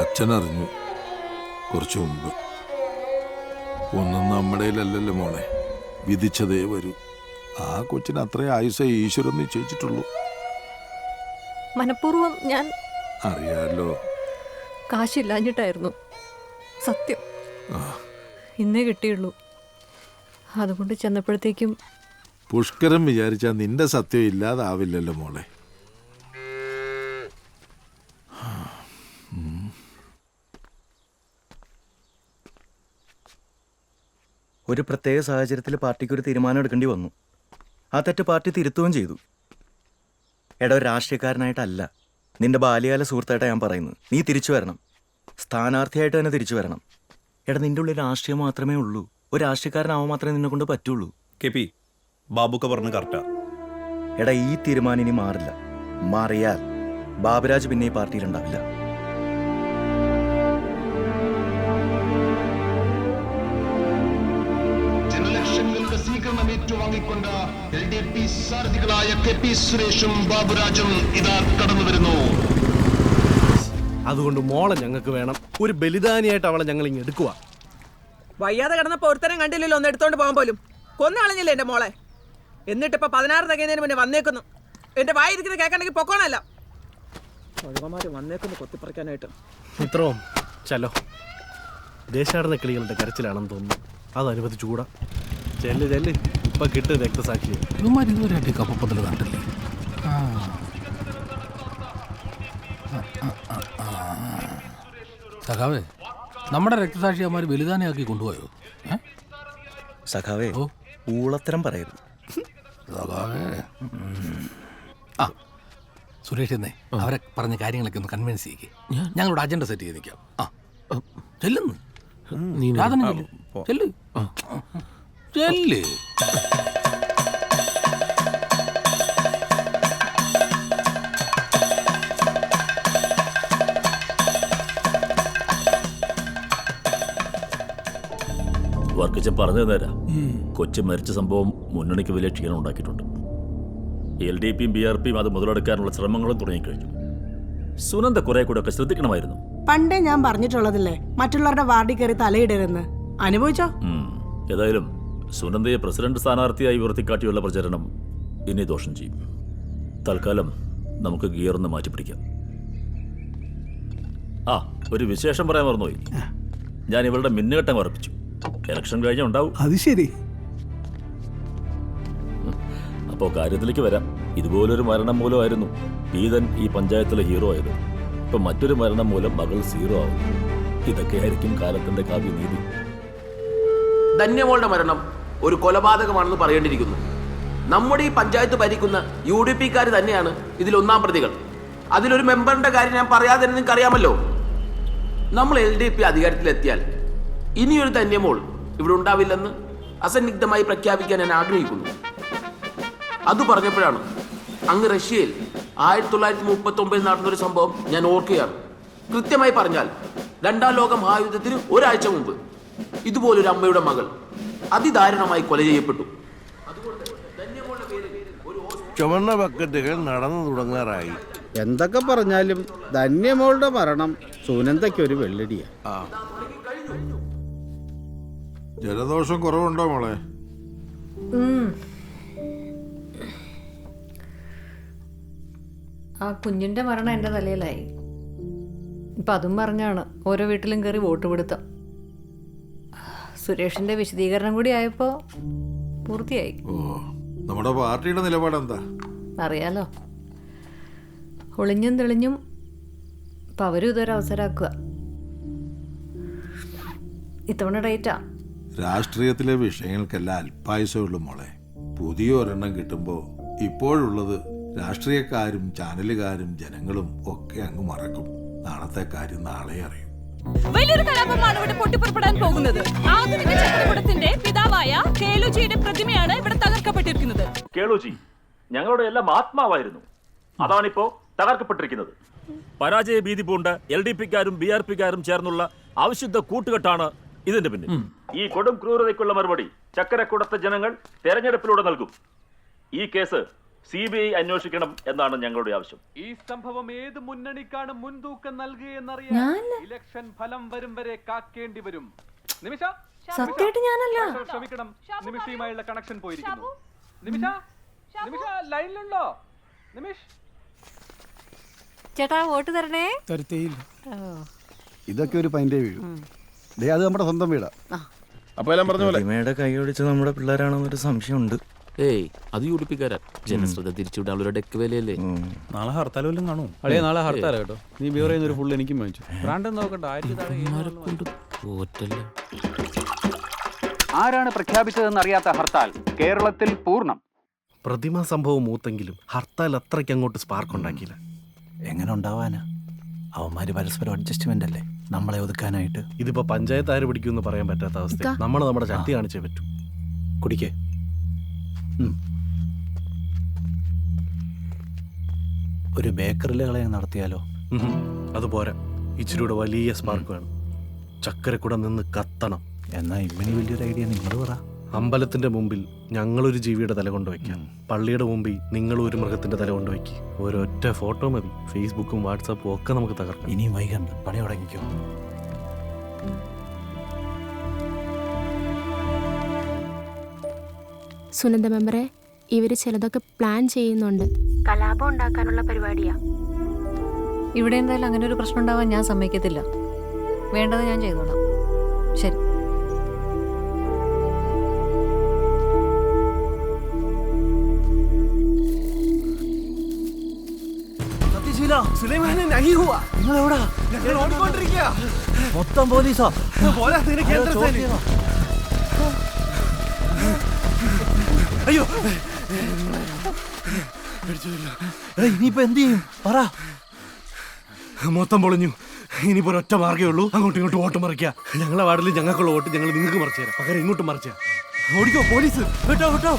അച്ഛനറിഞ്ഞു കുറച്ചു മുമ്പ്. ഒന്നും നമ്മുടെയിലല്ലല്ലോ മോളെ. വിധിച്ചതേ വരൂ. ആ കൊച്ചിന് അത്രേ ആയുസ ഈശ്വരൻ നിശ്ചയിച്ചിട്ടുള്ളൂ. മനഃപൂർവം ഞാൻ അറിയാലോ. കാശില്ലാഞ്ഞിട്ടായിരുന്നു. സത്യം. ഇന്നേ കിട്ടിയുള്ളൂ. അതുകൊണ്ട് ചെന്നപ്പോഴത്തേക്കും പുഷ്കരം വിചാരിച്ചാൽ നിന്റെ സത്യം ഇല്ലാതാവില്ലല്ലോ മോളെ. ഒരു പ്രത്യേക സാഹചര്യത്തിൽ പാർട്ടിക്ക് ഒരു തീരുമാനം എടുക്കേണ്ടി വന്നു. ആ തെറ്റ് പാർട്ടി തിരുത്തുകയും ചെയ്തു. എടാ ഒരു രാഷ്ട്രീയക്കാരനായിട്ടല്ല. നിന്റെ ബാല്യകാല സുഹൃത്തായിട്ടാണ് ഞാൻ പറയുന്നത്. നീ തിരിച്ചു വരണം. സ്ഥാനാർത്ഥിയായിട്ട് തന്നെ തിരിച്ചു വരണം. എടാ നിന്റെ ഉള്ളിൽ രാഷ്ട്രീയം മാത്രമേ ഉള്ളൂ. ഒരു രാഷ്ട്രീയക്കാരനാവാൻ മാത്രമേ നിന്നെ കൊണ്ട് പറ്റുള്ളൂ. കെ പി ബാബുക്ക പറഞ്ഞ കറക്റ്റാ എടാ ഈ തീരുമാനം ഇനി മാറില്ല. മാറിയാൽ ബാബുരാജ് പിന്നെ ഈ പാർട്ടിയിൽ ഏറ്റുവാങ്ങിക്കൊണ്ട് എൽ ഡി പി സാരഥികളായ കെ പി സുരേഷും ബാബുരാജും ഇതാ കടന്നു വരുന്നു. അതുകൊണ്ട് മോളെ ഞങ്ങൾക്ക് വേണം ഒരു ബലിദാനിയായിട്ട് അവളെ ഞങ്ങൾ ഇങ്ങ് എടുക്കുക വയ്യാതെ കിടന്നപ്പോ ഒരുത്തരം കണ്ടില്ലല്ലോ ഒന്ന് എടുത്തോണ്ട് പോകാൻ പോലും. കൊന്നു കളഞ്ഞില്ലേ എന്റെ മോളെ? എന്നിട്ട് എന്നിട്ടിപ്പോ പതിനാറ് തികയുന്നതിന് മുന്നേ വന്നേക്കുന്നു. എന്റെ വായിരിക്കുന്നത് കേൾക്കണമെങ്കിൽ പൊക്കോണല്ല. ഒഴുകമാര് വന്നേക്കുന്നു കൊത്തിപ്പറിക്കാനായിട്ട്. ഇത്രയും ചലോ ദേശാടന കിളികളുടെ കരച്ചിലാണെന്ന് തോന്നുന്നു. അത് അനുവദിച്ചുകൂടാ ചെല്ല് ചെല്ല്. ഇപ്പൊ കിട്ട് രക്തസാക്ഷി ഇവന്മാർ ഇതുവരെയായിട്ട് കപ്പപ്പത്തിൽ കണ്ടില്ലേ. സഖാവേ നമ്മുടെ രക്തസാക്ഷി അമ്മമാര് ബലിദാനിയാക്കി കൊണ്ടുപോയോ? സഖാവേ ഓ. ഊളത്തരം പറയരുത്. സഖാവേ. ആ സുരേഷ് എന്നേ അവരെ പറഞ്ഞ കാര്യങ്ങളൊക്കെ ഒന്ന് കൺവിൻസ് ചെയ്യിക്കേ. ഞങ്ങളുടെ അജണ്ട സെറ്റ് ചെയ്ത് നിൽക്കാം. ആ. ചെല്ലുന്നു. ചെല്ലു. ചെല്ല്. ചെല്ല് വർക്കിച്ചൻ പറഞ്ഞു തന്നേരാ. കൊച്ചു മരിച്ച സംഭവം മുന്നണിക്ക് വലിയ ക്ഷീണം ഉണ്ടാക്കിയിട്ടുണ്ട്. എൽ ഡി പിയും ബി ആർ പിയും അത് മുതലെടുക്കാനുള്ള ശ്രമങ്ങളും തുടങ്ങിക്കഴിഞ്ഞു. സുനന്ദ കുറെ കൂടെ ഒക്കെ ശ്രദ്ധിക്കണമായിരുന്നു. പണ്ടേ ഞാൻ പറഞ്ഞിട്ടുള്ളതല്ലേ മറ്റുള്ളവരുടെ വാർഡിൽ കയറി തലയിടരുന്ന് അനുഭവിച്ചോ. ഏതായാലും സുനന്ദയെ പ്രസിഡന്റ് സ്ഥാനാർത്ഥിയായി ഉയർത്തിക്കാട്ടിയുള്ള പ്രചരണം ഇനി ദോഷം ചെയ്യും. തൽക്കാലം നമുക്ക് ഗിയർ ഒന്ന് മാറ്റി പിടിക്കാം ആ ഒരു വിശേഷം പറയാൻ മറന്നുപോയി. ഞാൻ ഇവളുടെ മിന്നുകെട്ടം ഉറപ്പിച്ചു. ഇലക്ഷൻ കഴിഞ്ഞ ഉണ്ടാവും. അത് ശരി. അപ്പോൾ കാര്യത്തിലേക്ക് വരാം. ഇതുപോലൊരു മരണം മൂലമായിരുന്നു പീതൻ ഈ പഞ്ചായത്തിലെ ഹീറോ ആയത്. ഇപ്പൊ മറ്റൊരു മരണം മൂലം മകൾ സീറോ ആവും ഇതൊക്കെയായിരിക്കും കാലത്തിന്റെ കാവ്യനീതി. ധന്യമോളുടെ മരണം ഒരു കൊലപാതകമാണെന്ന് പറയേണ്ടിയിരിക്കുന്നു. നമ്മുടെ ഈ പഞ്ചായത്ത് ഭരിക്കുന്ന യു ഡി പിക്കാർ തന്നെയാണ് ഇതിൽ ഒന്നാം പ്രതികൾ. അതിലൊരു മെമ്പറിന്റെ കാര്യം ഞാൻ പറയാതെ നിങ്ങൾക്ക് അറിയാമല്ലോ. നമ്മൾ എൽ ഡി പി അധികാരത്തിലെത്തിയാൽ ഇനിയൊരു ധന്യമോൾ ഇവിടെ ഉണ്ടാവില്ലെന്ന് അസന്നിഗ്ധമായി പ്രഖ്യാപിക്കാൻ ഞാൻ ആഗ്രഹിക്കുന്നു. അത് പറഞ്ഞപ്പോഴാണ് അങ്ങ് റഷ്യയിൽ ആയിരത്തി തൊള്ളായിരത്തി മുപ്പത്തി ഒമ്പതിൽ നടന്നൊരു സംഭവം ഞാൻ ഓർക്കുകയാണ്. കൃത്യമായി പറഞ്ഞാൽ രണ്ടാം ലോക മഹായുദ്ധത്തിന് ഒരാഴ്ച മുമ്പ്. ഇതുപോലൊരു അമ്മയുടെ മകൾ. അതിദാരുണമായി കൊല ചെയ്യപ്പെട്ടു. ചുവന്ന ബക്കറ്റുകൾ നടന്നു തുടങ്ങാറായി. എന്തൊക്കെ പറഞ്ഞാലും ധന്യമോളുടെ മരണം സുനന്ദയ്ക്ക് ഒരു വെള്ളടിയാ. ജലദോഷം കുറവുണ്ടോ മോളെ? ആ കുഞ്ഞിന്റെ മരണം എന്റെ തലയിലായി. ഇപ്പം അതും പറഞ്ഞാണ് ഓരോ വീട്ടിലും കയറി വോട്ട് പിടുത്തം. സുരേഷിന്റെ വിശദീകരണം കൂടി ആയപ്പോ പൂർത്തിയായി. ഓ നമ്മുടെ പാർട്ടിയുടെ നിലപാട് എന്താ അറിയാലോ. ഒളിഞ്ഞും തെളിഞ്ഞും ഇപ്പം അവരും ഇതൊരു അവസരമാക്കുക. ഇത്തവണ ഡേറ്റാ. രാഷ്ട്രീയത്തിലെ വിഷയങ്ങൾക്കെല്ലാം അല്പായുസമുള്ളൂ മോളെ. പുതിയ ഒരെണ്ണം കിട്ടുമ്പോൾ ഇപ്പോഴുള്ളത് രാഷ്ട്രീയക്കാരും ചാനലുകാരും ജനങ്ങളും ഒക്കെ അങ്ങ് മറക്കും. നാളത്തെ കാര്യം നാളെ അറിയും. വലിയൊരു കലാപമാണ് ഇവിടെ പൊട്ടിപ്പുറപ്പെടാൻ പോകുന്നത്. ആധുനിക ചക്രപുടത്തിന്റെ പിതാവായ കേളുജിയുടെ പ്രതിമയാണ് ഇവിടെ തകർക്കപ്പെട്ടിരിക്കുന്നത്. കേളുജി ഞങ്ങളുടെ എല്ലാം ആത്മാവായിരുന്നു. അതാണിപ്പോ തകർക്കപ്പെട്ടിരിക്കുന്നത്. പരാജയ ഭീതി പൂണ്ട് എൽ ഡി പിക്കാരും ബി ആർ പിക്കാരും ചേർന്നുള്ള അവിശുദ്ധ കൂട്ടുകെട്ടാണ് ഇതിന്റെ പിന്നിൽ. ഈ കൊടും ക്രൂരതയ്ക്കുള്ള മറുപടി ചക്കരക്കുടത്തെ ജനങ്ങൾ തെരഞ്ഞെടുപ്പിലൂടെ നൽകും. ഈ കേസ് സി ബി ഐ അന്വേഷിക്കണം എന്നാണ് ഞങ്ങളുടെ ആവശ്യം. ഈ സംഭവം ഏത് മുന്നണിക്കാണ് മുൻതൂക്കം നൽകിയെന്നറിയാൻ ഇലക്ഷൻ ഫലം വരും വരെ കാക്കേണ്ടി വരും. നിമിഷ സത്യമായിട്ട് ഞാനല്ല. ക്ഷമിക്കണം. നിമിഷയുമായുള്ള കണക്ഷൻ പോയിരിക്കുന്നു. നിമിഷ നിമിഷ ലൈനിലുണ്ടോ? നിമിഷ്. ചേട്ടാ വോട്ട് തരണേ? തരത്തേയില്ല. ഓ. ഇതൊക്കെ ഒരു പൈന്റെ വീഴും ദേ അത് നമ്മുടെ സ്വന്തം വീടാ. അപ്പൊ എല്ലാം പറഞ്ഞ പോലെ. പ്രതിമയുടെ കൈ ഒടിച്ച് നമ്മുടെ പിള്ളേരാണെന്നൊരു സംശയമുണ്ട്. ഏയ് അത് യു ഡി പിക്കാരാ ജനശ്രദ്ധ തിരിച്ചുവിടാനുള്ള ഡെക്ക് വിലയല്ലേ? നാളെ ഹർത്താൽ വല്ലതും കാണൂ അളിയ നാളെ ഹർത്താല കേട്ടോ. നീ ബിയർ ചെയ്യുന്ന ഒരു ഫുൾ എനിക്കും വാങ്ങിച്ചു. ബ്രാൻഡ് നോക്കണ്ട തോറ്റല്ലേ ആരാണ് പ്രഖ്യാപിച്ചതെന്ന് അറിയാത്ത ഹർത്താൽ കേരളത്തിൽ പൂർണം. പ്രതിമാ സംഭവം മൂത്തെങ്കിലും ഹർത്താൽ അത്രയ്ക്ക് അങ്ങോട്ട് സ്പാർക്ക് ഉണ്ടാക്കിയില്ല. എങ്ങനെ ഉണ്ടാവാനാ? അവന്മാര് പരസ്പരം അഡ്ജസ്റ്റ്മെന്റ് അല്ലേ? നമ്മളെ ഒതുക്കാനായിട്ട്. ഇതിപ്പോ പഞ്ചായത്ത് ആര് പിടിക്കുമെന്ന് പറയാൻ പറ്റാത്ത അവസ്ഥ നമ്മൾ നമ്മുടെ ശക്തി കാണിച്ചേ പറ്റൂ. കുടിക്കേ. ഒരു ബേക്കറിലെ കളയം നടത്തിയാലോ? അതുപോലെ അത് പോരാ. ഇച്ചിരി കൂടെ വലിയ സ്പാർക്ക് വേണം. ചക്കരക്കൂടെ നിന്ന് കത്തണം. എന്നാ ഇമ്മിനി വലിയൊരു ഐഡിയ നിങ്ങൾ പറ. അമ്പലത്തിന്റെ മുമ്പിൽ ഞങ്ങളൊരു ജീവിയുടെ തല കൊണ്ടുവയ്ക്കാം പള്ളിയുടെ മുമ്പിൽ നിങ്ങൾ ഒരു മൃഗത്തിന്റെ തല കൊണ്ടുവയ്ക്ക് ഒരൊറ്റ ഫോട്ടോ മതി. ഫേസ്ബുക്കും വാട്സാപ്പും ഒക്കെ നമുക്ക് തകർക്കാം. ഇനിയും വൈകണ്ട. പണി തുടങ്ങിക്കോ. സുനന്ദ മെമ്പറെ ഇവർ ചിലതൊക്കെ പ്ലാൻ ചെയ്യുന്നുണ്ട്. കലാപം ഉണ്ടാക്കാനുള്ള പരിപാടിയാ. ഇവിടെ എന്തായാലും അങ്ങനെ ഒരു പ്രശ്നം ഉണ്ടാവാൻ ഞാൻ സമ്മതിക്കത്തില്ല. വേണ്ടത് ഞാൻ ചെയ്തോളാം. ശരി. മൊത്തം പോലീസോ. അയ്യോ. ഇനിയിപ്പോ എന്ത് ചെയ്യും? പറ. മൊത്തം പൊളിഞ്ഞു. ഇനിയിപ്പോ ഒറ്റ മാർഗേ ഉള്ളൂ. അങ്ങോട്ടും ഇങ്ങോട്ടും വോട്ട് മറിക്കുക. ഞങ്ങളെ വാർഡിൽ ഞങ്ങൾക്കുള്ള വോട്ട് ഞങ്ങൾ നിങ്ങൾക്ക് മറിച്ചു തരാം. പകരം ഇങ്ങോട്ട് മറിച്ചാ ഓടിക്കോ പോലീസ്. കേട്ടോ കേട്ടോ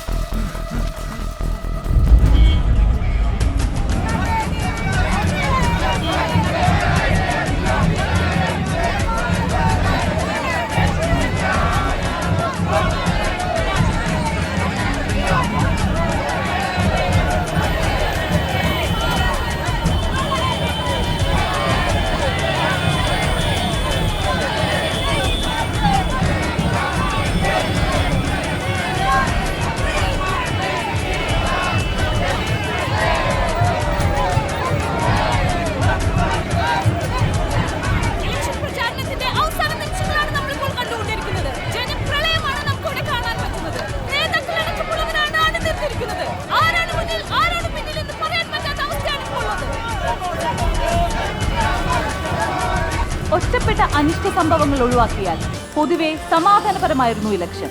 സംഭവങ്ങൾ ഒഴിവാക്കിയാൽ പൊതുവെ സമാധാനപരമായിരുന്നു ഇലക്ഷൻ.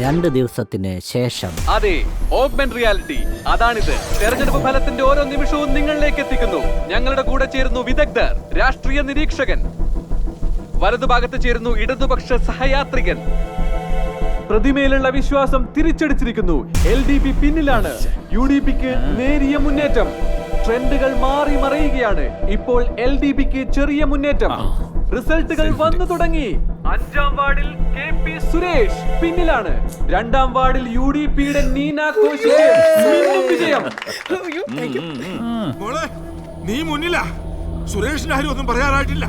രണ്ട് ദിവസത്തിന് ശേഷം അതെ ഓഗ്മെന്റ് റിയാലിറ്റി അതാണിത്. തെരഞ്ഞെടുപ്പ് ഫലത്തിന്റെ ഓരോ നിമിഷവും നിങ്ങളിലേക്ക് എത്തിക്കുന്നു. ഞങ്ങളുടെ കൂടെ ചേരുന്നു വിദഗ്ധർ രാഷ്ട്രീയ നിരീക്ഷകൻ. വലതുഭാഗത്ത് ചേരുന്നു ഇടതുപക്ഷ സഹയാത്രികൻ. പ്രതിമയിലുള്ള വിശ്വാസം തിരിച്ചടിച്ചിരിക്കുന്നു. എൽ ഡി പി പിന്നിലാണ്. യു ഡി പിക്ക് നേരിയ മുന്നേറ്റം. ട്രെൻഡുകൾ മാറി മറിയുകയാണ്. ഇപ്പോൾ എൽ ഡി പിക്ക് ചെറിയ മുന്നേറ്റം. റിസൾട്ടുകൾ വന്നു തുടങ്ങി. അഞ്ചാം വാർഡിൽ കെ പി സുരേഷ് പിന്നിലാണ്. രണ്ടാം വാർഡിൽ യു ഡി പിയുടെ നീന കോശിക്ക് വിജയം. മോളെ നീ മുന്നിലാ. സുരേഷിന്റെ ആരും ഒന്നും പറയാറായിട്ടില്ല.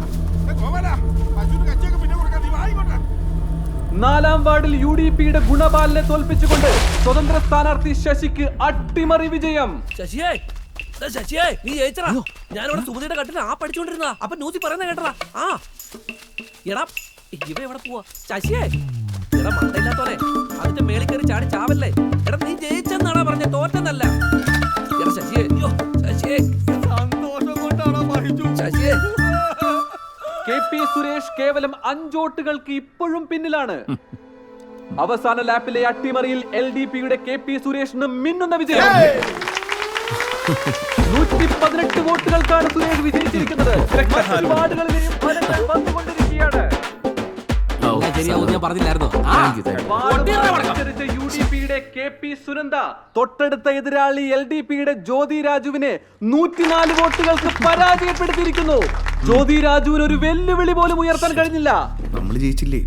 നാലാം വാർഡിൽ യു ഡി പിയുടെ ഗുണപാലിനെ തോൽപ്പിച്ചുകൊണ്ട് സ്വതന്ത്ര സ്ഥാനാർത്ഥി ശശിക്ക് അട്ടിമറി വിജയം. ശശിയേ ശശിയേ? നീ ജയിച്ചടാ. ഞാനിവിടെ സുമതിയുടെ കട്ടിൽ ആ പഠിച്ചോണ്ടിരുന്ന അപ്പൊ ന്യൂസി പറയുന്ന കേട്ടടാ. ആ. എടാ ഇവ എവിടെ പോവാ? ശശിയേ? എടാ മണ്ടയില്ലാത്തോലെ അതിന്റെ മേളിൽ കയറി ചാടി ചാവല്ലേ? എടാ നീ ജയിച്ചെന്നാടാ പറഞ്ഞ? തോറ്റെന്നല്ല. എടാ ശശിയേ. അയ്യോ ശശിയേ. സന്തോഷം കൊണ്ടാണോ ശശിയേ. കെ പി സുരേഷ് കേവലം അഞ്ചോട്ടുകൾക്ക് ഇപ്പോഴും പിന്നിലാണ്. അവസാന ലാപ്പിലെ അട്ടിമറിയിൽ എൽ ഡി പിയുടെ കെ പി സുരേഷിന് മിന്നുന്ന വിജയം. നൂറ്റി പതിനെട്ട് വോട്ടുകൾക്കാണ് സുരേഷ് വിജയിച്ചിരിക്കുന്നത്. മറ്റ് വാർഡുകളിലെയും ഫലങ്ങൾ വന്നുകൊണ്ടിരിക്കുകയാണ്. ഞാൻ പറഞ്ഞില്ലായിരുന്നു. യു ഡി പിയുടെ കെ പി സുനന്ദ തൊട്ടടുത്ത എതിരാളി എൽ ഡി പിയുടെ ജ്യോതി രാജുവിനെ നൂറ്റിനാല് വോട്ടുകൾക്ക് പരാജയപ്പെടുത്തിയിരിക്കുന്നു. ജ്യോതി രാജുവിന് ഒരു വെല്ലുവിളി പോലും ഉയർത്താൻ കഴിഞ്ഞില്ല. നമ്മൾ ജയിച്ചില്ലേ?